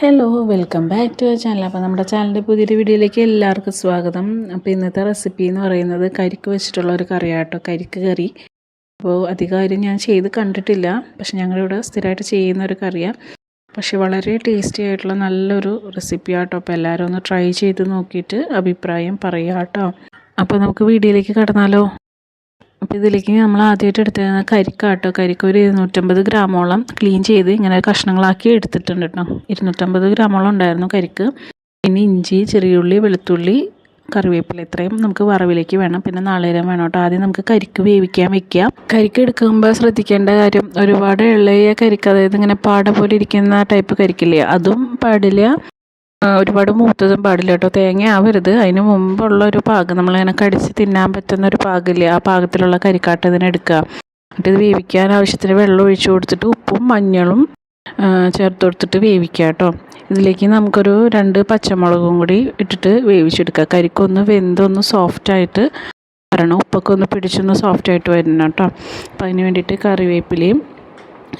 Hello welcome back to channel അപ്പോൾ നമ്മുടെ ചാനലിന്റെ പുതിയൊരു വീഡിയോയിലേക്ക് എല്ലാവർക്കും സ്വാഗതം. അപ്പോൾ ഇന്നത്തെ റെസിപ്പി എന്ന് പറയുന്നത് കരിക്ക് വെച്ചിട്ടുള്ള ഒരു കറിയാട്ടോ. കരിക്ക് കറി. അപ്പോൾ അധികം ഞാൻ ചെയ്ത് കണ്ടിട്ടില്ല. പക്ഷെ ഞങ്ങളിവിടെ സ്ഥിരമായിട്ട് ചെയ്യുന്ന ഒരു കറിയാണ് പക്ഷെ വളരെ ടേസ്റ്റി ആയിട്ടുള്ള നല്ലൊരു റെസിപ്പി ആട്ടോ. അപ്പോൾ എല്ലാവരും ഒന്ന് ട്രൈ ചെയ്ത് നോക്കിയിട്ട് അഭിപ്രായം പറയാം കേട്ടോ അപ്പോൾ നമുക്ക് വീഡിയോയിലേക്ക് കടന്നാലോ. അപ്പോൾ ഇതിലേക്ക് നമ്മൾ ആദ്യമായിട്ട് എടുത്തിരുന്ന കരിക്കാട്ടോ. കരിക്ക് ഒരു ഇരുന്നൂറ്റമ്പത് ഗ്രാമോളം ക്ലീൻ ചെയ്ത് ഇങ്ങനെ കഷ്ണങ്ങളാക്കി എടുത്തിട്ടുണ്ട് കേട്ടോ ഇരുന്നൂറ്റമ്പത് ഗ്രാമോളം ഉണ്ടായിരുന്നു കരിക്ക്. പിന്നെ ഇഞ്ചി ചെറിയുള്ളി വെളുത്തുള്ളി കറിവേപ്പില ഇത്രയും നമുക്ക് വറവിലേക്ക് വേണം. പിന്നെ നാളേരം വേണം കേട്ടോ ആദ്യം നമുക്ക് കരിക്ക് വേവിക്കാൻ വെക്കാം. കരിക്ക് എടുക്കുമ്പോൾ ശ്രദ്ധിക്കേണ്ട കാര്യം ഒരുപാട് ഇളയ കരിക്ക് അതായത് ഇങ്ങനെ പാട പോലെ ഇരിക്കുന്ന ടൈപ്പ് കരിക്കില്ലേ അതും പാടില്ല. ഒരുപാട് മൂത്തതും പാടില്ല കേട്ടോ. തേങ്ങ ആവരുത്. അതിന് മുമ്പുള്ള ഒരു പാകം നമ്മളിങ്ങനെ കടിച്ച് തിന്നാൻ പറ്റുന്ന ഒരു പാകില്ലേ ആ പാകത്തിലുള്ള കരിക്കാട്ട് ഇതിനെ എടുക്കുക. എന്നിട്ട് ഇത് വേവിക്കാൻ ആവശ്യത്തിന് വെള്ളം ഒഴിച്ചു കൊടുത്തിട്ട് ഉപ്പും മഞ്ഞളും ചേർത്ത് കൊടുത്തിട്ട് വേവിക്കുക കേട്ടോ. ഇതിലേക്ക് നമുക്കൊരു രണ്ട് പച്ചമുളകും കൂടി ഇട്ടിട്ട് വേവിച്ചെടുക്കുക. കരിക്കൊന്ന് വെന്തൊന്ന് സോഫ്റ്റായിട്ട് വരണം. ഉപ്പൊക്കെ ഒന്ന് പിടിച്ചൊന്ന് സോഫ്റ്റായിട്ട് വരണം കേട്ടോ. അപ്പം അതിന് വേണ്ടിയിട്ട് കറിവേപ്പിലയും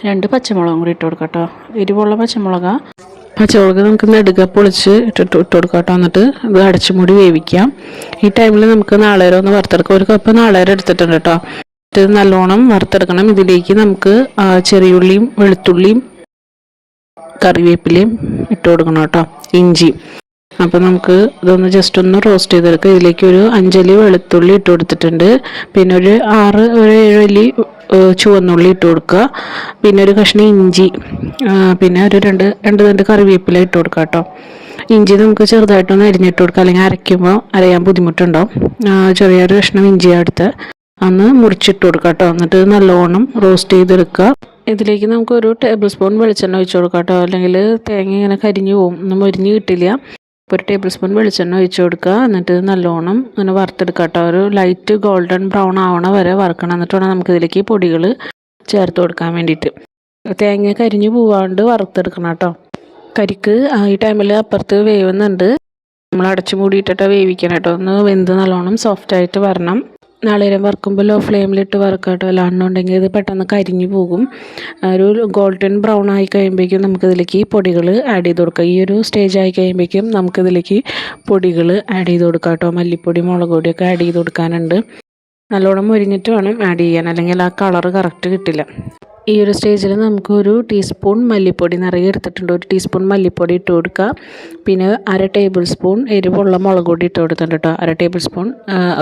രണ്ട് പച്ചമുളകും കൂടി ഇട്ട് കൊടുക്കാം കേട്ടോ. എരിവുള്ള പച്ചമുളകാണ് പച്ചമുളക് നമുക്ക് നെടുക പൊളിച്ച് ഇട്ടിട്ട് ഇട്ട് കൊടുക്കാം കേട്ടോ. എന്നിട്ട് ഇത് അടച്ചു മൂടി വേവിക്കാം. ഈ ടൈമിൽ നമുക്ക് നാളേരം ഒന്ന് വറുത്തെടുക്കാം. ഒരു കപ്പ് നാളേരം എടുത്തിട്ടുണ്ട് കേട്ടോ. ഇത് നല്ലോണം വറുത്തെടുക്കണം. ഇതിലേക്ക് നമുക്ക് ചെറിയുള്ളിയും വെളുത്തുള്ളിയും കറിവേപ്പിലയും ഇട്ട് കൊടുക്കണം കേട്ടോ. ഇഞ്ചി അപ്പോൾ നമുക്ക് ഇതൊന്ന് ജസ്റ്റ് ഒന്ന് റോസ്റ്റ് ചെയ്തെടുക്കാം. ഇതിലേക്ക് ഒരു അഞ്ചലി വെളുത്തുള്ളി ഇട്ട് കൊടുത്തിട്ടുണ്ട്. പിന്നെ ഒരു ആറ് ഒരു ഏഴലി ചുവന്നുള്ളി ഇട്ട് കൊടുക്കുക. പിന്നെ ഒരു കഷ്ണം ഇഞ്ചി പിന്നെ ഒരു രണ്ട് രണ്ട് രണ്ട് കറിവേപ്പില ഇട്ട് കൊടുക്കുക കേട്ടോ. ഇഞ്ചി നമുക്ക് ചെറുതായിട്ടൊന്ന് അരിഞ്ഞിട്ട് കൊടുക്കുക. അല്ലെങ്കിൽ അരയ്ക്കുമ്പോൾ അരയാൻ ബുദ്ധിമുട്ടുണ്ടാവും. ചെറിയൊരു കഷ്ണം ഇഞ്ചി എടുത്ത് അന്ന് മുറിച്ചിട്ട് കൊടുക്കുക കേട്ടോ. എന്നിട്ട് നല്ലോണം റോസ്റ്റ് ചെയ്തെടുക്കുക. ഇതിലേക്ക് നമുക്ക് ഒരു ടേബിൾ സ്പൂൺ വെളിച്ചെണ്ണ ഒഴിച്ച് കൊടുക്കാം കേട്ടോ. അല്ലെങ്കിൽ തേങ്ങ ഇങ്ങനെ കരിഞ്ഞു പോകും. ഒന്നും മുരിഞ്ഞ് കിട്ടില്ല. അപ്പോൾ ഒരു ടേബിൾ സ്പൂൺ വെളിച്ചെണ്ണ ഒഴിച്ച് കൊടുക്കുക. എന്നിട്ട് നല്ലോണം ഇങ്ങനെ വറുത്തെടുക്കുക കേട്ടോ. ഒരു ലൈറ്റ് ഗോൾഡൻ ബ്രൗൺ ആവണ വരെ വറുക്കണം. എന്നിട്ട് വേണം നമുക്കിതിലേക്ക് പൊടികൾ ചേർത്ത് കൊടുക്കാൻ വേണ്ടിയിട്ട്. തേങ്ങ കരിഞ്ഞ് പോവാണ്ട് വറുത്തെടുക്കണം കേട്ടോ. കരിക്ക് ഈ ടൈമിൽ അപ്പുറത്ത് വേവുന്നുണ്ട്. നമ്മൾ അടച്ചു മൂടിയിട്ടിട്ട് വേവിക്കണം കേട്ടോ. ഒന്ന് വെന്ത് നല്ലോണം സോഫ്റ്റായിട്ട് വരണം. നാളികേരം വറുക്കുമ്പോൾ ലോ ഫ്ലെയിമിലിട്ട് വറുക്കുക കേട്ടോ അല്ലാണ്ടുണ്ടെങ്കിൽ ഇത് പെട്ടെന്ന് കരിഞ്ഞു പോകും. ഒരു ഗോൾഡൻ ബ്രൗൺ ആയി കഴിയുമ്പോഴേക്കും നമുക്കിതിലേക്ക് പൊടികൾ ആഡ് ചെയ്ത് കൊടുക്കാം. ഈ ഒരു സ്റ്റേജ് ആയി കഴിയുമ്പോഴേക്കും നമുക്കിതിലേക്ക് പൊടികൾ ആഡ് ചെയ്ത് കൊടുക്കാം കേട്ടോ മല്ലിപ്പൊടി മുളക് പൊടിയൊക്കെ ആഡ് ചെയ്ത് കൊടുക്കാനുണ്ട്. നല്ലോണം മുരിഞ്ഞിട്ട് വേണം ആഡ് ചെയ്യാൻ. അല്ലെങ്കിൽ ആ കളറ് കറക്റ്റ് കിട്ടില്ല. ഈ ഒരു സ്റ്റേജിൽ നമുക്ക് ഒരു ടീസ്പൂൺ മല്ലിപ്പൊടി നിറയെ എടുത്തിട്ടുണ്ട്. ഒരു ടീസ്പൂൺ മല്ലിപ്പൊടി ഇട്ട് കൊടുക്കുക. പിന്നെ അര ടേബിൾ സ്പൂൺ എരിവുള്ള മുളക് പൊടി ഇട്ട് കൊടുത്തിട്ടുണ്ട് കേട്ടോ. അര ടേബിൾ സ്പൂൺ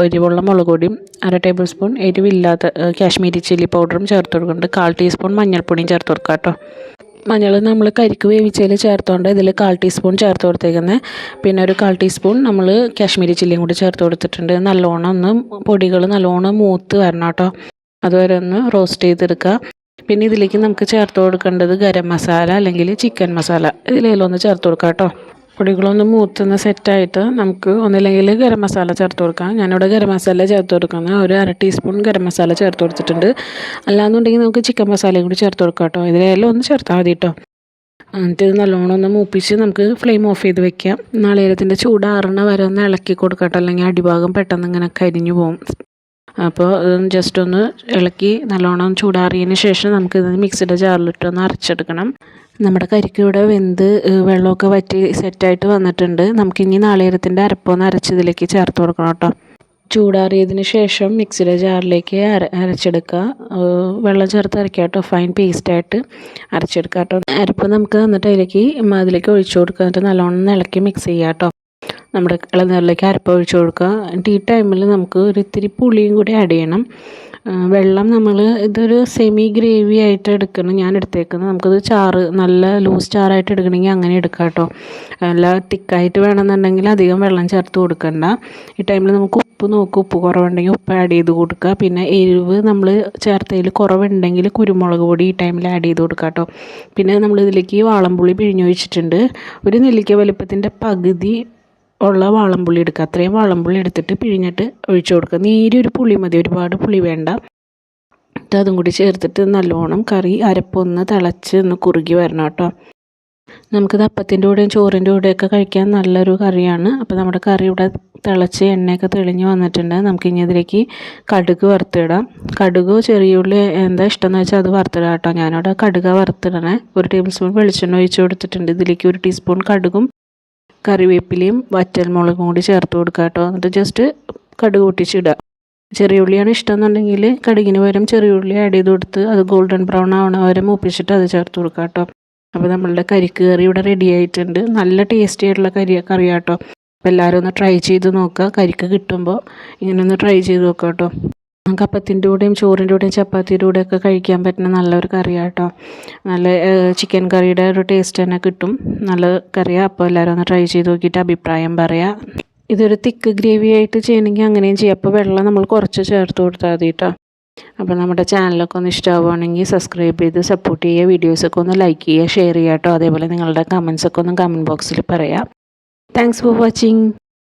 എരിവുള്ള മുളക് പൊടിയും അര ടേബിൾ സ്പൂൺ എരിവില്ലാത്ത കാശ്മീരി ചില്ലി പൗഡറും ചേർത്ത് കൊടുക്കുന്നുണ്ട്. കാൽ ടീസ്പൂൺ മഞ്ഞൾപ്പൊടിയും ചേർത്ത് കൊടുക്കുക കേട്ടോ. മഞ്ഞൾ നമ്മൾ കരിക്ക് വേവിച്ചതിൽ ചേർത്തുകൊണ്ട് ഇതിൽ കാൽ ടീസ്പൂൺ ചേർത്ത് കൊടുത്തേക്കുന്നത് പിന്നെ ഒരു കാൽ ടീസ്പൂൺ നമ്മൾ കാശ്മീരി ചില്ലിയും കൂടി ചേർത്ത് കൊടുത്തിട്ടുണ്ട്. നല്ലോണം ഒന്ന് പൊടികൾ നല്ലോണം മൂത്ത് വരണം കേട്ടോ. അതുവരെ ഒന്ന് റോസ്റ്റ് ചെയ്തെടുക്കുക. പിന്നെ ഇതിലേക്ക് നമുക്ക് ചേർത്ത് കൊടുക്കേണ്ടത് ഗരം മസാല അല്ലെങ്കിൽ ചിക്കൻ മസാല. ഇതിലേലൊന്ന് ചേർത്ത് കൊടുക്കാം കേട്ടോ. പൊടികളൊന്ന് മൂത്തുന്ന സെറ്റായിട്ട് നമുക്ക് ഒന്നില്ലെങ്കിൽ ഗരം മസാല ചേർത്ത് കൊടുക്കാം. ഞാനിവിടെ ഗരം മസാല ചേർത്ത് കൊടുക്കുന്നത്. ഒരു അര ടീസ്പൂൺ ഗരം മസാല ചേർത്ത് കൊടുത്തിട്ടുണ്ട്. അല്ലാന്നുണ്ടെങ്കിൽ നമുക്ക് ചിക്കൻ മസാലയും കൂടി ചേർത്ത് കൊടുക്കാം കേട്ടോ. ഇതിലെല്ലാം ഒന്ന് ചേർത്താൽ മതി കേട്ടോ. എന്നിട്ട് ഇത് നല്ലോണം ഒന്ന് മൂപ്പിച്ച് നമുക്ക് ഫ്ലെയിം ഓഫ് ചെയ്ത് വെക്കാം. നാളികേരത്തിന്റെ ചൂടാറണ വരെ ഒന്ന് ഇളക്കി കൊടുക്കട്ടോ അല്ലെങ്കിൽ അടിഭാഗം പെട്ടെന്ന് ഇങ്ങനെ കരിഞ്ഞു പോകും. അപ്പോൾ ജസ്റ്റ് ഒന്ന് ഇളക്കി നല്ലോണം ചൂടാറിയതിന് ശേഷം നമുക്ക് ഇത് മിക്സിയുടെ ജാറിലിട്ടൊന്ന് അരച്ചെടുക്കണം. നമ്മുടെ കരിക്ക് ഇവിടെ വെന്ത് വെള്ളമൊക്കെ വറ്റി സെറ്റായിട്ട് വന്നിട്ടുണ്ട്. നമുക്കിനി നാളികേരത്തിന്റെ അരപ്പൊന്ന് അരച്ചതിലേക്ക് ചേർത്ത് കൊടുക്കണം കേട്ടോ. ചൂടാറിയതിന് ശേഷം മിക്സിയുടെ ജാറിലേക്ക് അര അരച്ചെടുക്കുക. വെള്ളം ചേർത്ത് അരയ്ക്കുക കേട്ടോ. ഫൈൻ പേസ്റ്റായിട്ട് അരച്ചെടുക്കുക കേട്ടോ. അരപ്പ് നമുക്ക് എന്നിട്ട് അതിലേക്ക് അതിലേക്ക് ഒഴിച്ചു കൊടുക്കുക. എന്നിട്ട് നല്ലോണം ഇളക്കി മിക്സ് ചെയ്യുക കേട്ടോ. നമ്മുടെ ഇളനീരിലേക്ക് അരപ്പ് ഒഴിച്ച് കൊടുക്കുക. എന്നിട്ട് ഈ ടൈമിൽ നമുക്ക് ഒരു ഇത്തിരി പുളിയും കൂടി ആഡ് ചെയ്യണം. വെള്ളം നമ്മൾ ഇതൊരു സെമി ഗ്രേവി ആയിട്ട് എടുക്കണം. ഞാൻ എടുത്തേക്കുന്നത് നമുക്കത് ചാറ് നല്ല ലൂസ് ചാറായിട്ട് എടുക്കണമെങ്കിൽ അങ്ങനെ എടുക്കാം കേട്ടോ. നല്ല തിക്കായിട്ട് വേണമെന്നുണ്ടെങ്കിൽ അധികം വെള്ളം ചേർത്ത് കൊടുക്കണ്ട. ഈ ടൈമിൽ നമുക്ക് ഉപ്പ് നോക്കുക ഉപ്പ് കുറവുണ്ടെങ്കിൽ ഉപ്പ് ആഡ് ചെയ്ത് കൊടുക്കുക. പിന്നെ എരിവ് നമ്മൾ ചേർത്തതിൽ കുറവുണ്ടെങ്കിൽ കുരുമുളക് പൊടി ഈ ടൈമിൽ ആഡ് ചെയ്ത് കൊടുക്കുക കേട്ടോ. പിന്നെ നമ്മളിതിലേക്ക് വാളംപുളി പിഴിഞ്ഞൊഴിച്ചിട്ടുണ്ട്. ഒരു നെല്ലിക്ക വലുപ്പത്തിന്റെ പകുതി ഉള്ള വാളംപുള്ളി എടുക്കുക. അത്രയും വാളംപുള്ളി എടുത്തിട്ട് പിഴിഞ്ഞിട്ട് ഒഴിച്ചു കൊടുക്കുക. നീരൊരു പുളി മതി. ഒരുപാട് പുളി വേണ്ട. എന്നിട്ട് അതും കൂടി ചേർത്തിട്ട് നല്ലോണം കറി അരപ്പൊന്ന് തിളച്ച് ഒന്ന് കുറുകി വരണം കേട്ടോ. നമുക്കിത് അപ്പത്തിന്റെ കൂടെയും ചോറിന്റെ കൂടെയൊക്കെ കഴിക്കാൻ നല്ലൊരു കറിയാണ്. അപ്പോൾ നമ്മുടെ കറി ഇവിടെ തിളച്ച് എണ്ണയൊക്കെ തെളിഞ്ഞ് വന്നിട്ടുണ്ട്. നമുക്ക് ഇനി ഇതിലേക്ക് കടുക് വറുത്തിടാം. കടുക് ചെറിയ ഉള്ളി എന്താ ഇഷ്ടം എന്ന് വെച്ചാൽ അത് വറുത്തിടാം കേട്ടോ. ഞാനിവിടെ കടുക വറുത്തിടണേ. ഒരു ടേബിൾ സ്പൂൺ വെളിച്ചെണ്ണ ഒഴിച്ച് കൊടുത്തിട്ടുണ്ട്. ഇതിലേക്ക് ഒരു ടീസ്പൂൺ കടുകും കറിവേപ്പിലയും വറ്റൽമുളകും കൂടി ചേർത്ത് കൊടുക്കുക കേട്ടോ. എന്നിട്ട് ജസ്റ്റ് കടുക് പൊട്ടിച്ചിടുക. ചെറിയ ഉള്ളിയാണ് ഇഷ്ടം എന്നുണ്ടെങ്കിൽ കടുകിന് പകരം ചെറിയ ഉള്ളി ആഡ് ചെയ്ത് കൊടുത്ത് അത് ഗോൾഡൻ ബ്രൗൺ ആവണ വരെ മൂപ്പിച്ചിട്ട് അത് ചേർത്ത് കൊടുക്കുക കേട്ടോ. അപ്പോൾ നമ്മളുടെ കരിക്ക് കറി ഇവിടെ റെഡി ആയിട്ടുണ്ട്. നല്ല ടേസ്റ്റി ആയിട്ടുള്ള കരി കറി കേട്ടോ. അപ്പോൾ എല്ലാവരും ഒന്ന് ട്രൈ ചെയ്ത് നോക്കുക. കരിക്ക് കിട്ടുമ്പോൾ ഇങ്ങനെ ഒന്ന് ട്രൈ ചെയ്ത് നോക്കുക കേട്ടോ. നമുക്ക് അപ്പത്തിന്റെ കൂടെയും ചോറിന്റെ കൂടെയും ചപ്പാത്തിയുടെ കൂടെയൊക്കെ കഴിക്കാൻ പറ്റുന്ന നല്ലൊരു കറിയാണ് കേട്ടോ നല്ല ചിക്കൻ കറിയുടെ ഒരു ടേസ്റ്റ് തന്നെ കിട്ടും. നല്ല കറിയാണ് അപ്പോൾ എല്ലാവരും ഒന്ന് ട്രൈ ചെയ്ത് നോക്കിയിട്ട് അഭിപ്രായം പറയാം. ഇതൊരു തിക്ക് ഗ്രേവി ആയിട്ട് ചെയ്യണമെങ്കിൽ അങ്ങനെയും ചെയ്യാം. അപ്പോൾ വെള്ളം നമ്മൾ കുറച്ച് ചേർത്ത് കൊടുത്താൽ മതി കേട്ടോ. അപ്പോൾ നമ്മുടെ ചാനലൊക്കെ ഒന്ന് ഇഷ്ടമാവുകയാണെങ്കിൽ സബ്സ്ക്രൈബ് ചെയ്ത് സപ്പോർട്ട് ചെയ്യുക. വീഡിയോസൊക്കെ ഒന്ന് ലൈക്ക് ചെയ്യുക ഷെയർ ചെയ്യുക കേട്ടോ. അതേപോലെ നിങ്ങളുടെ കമൻസൊക്കെ ഒന്ന് കമന്റ് ബോക്സിൽ പറയാം. Thanks for watching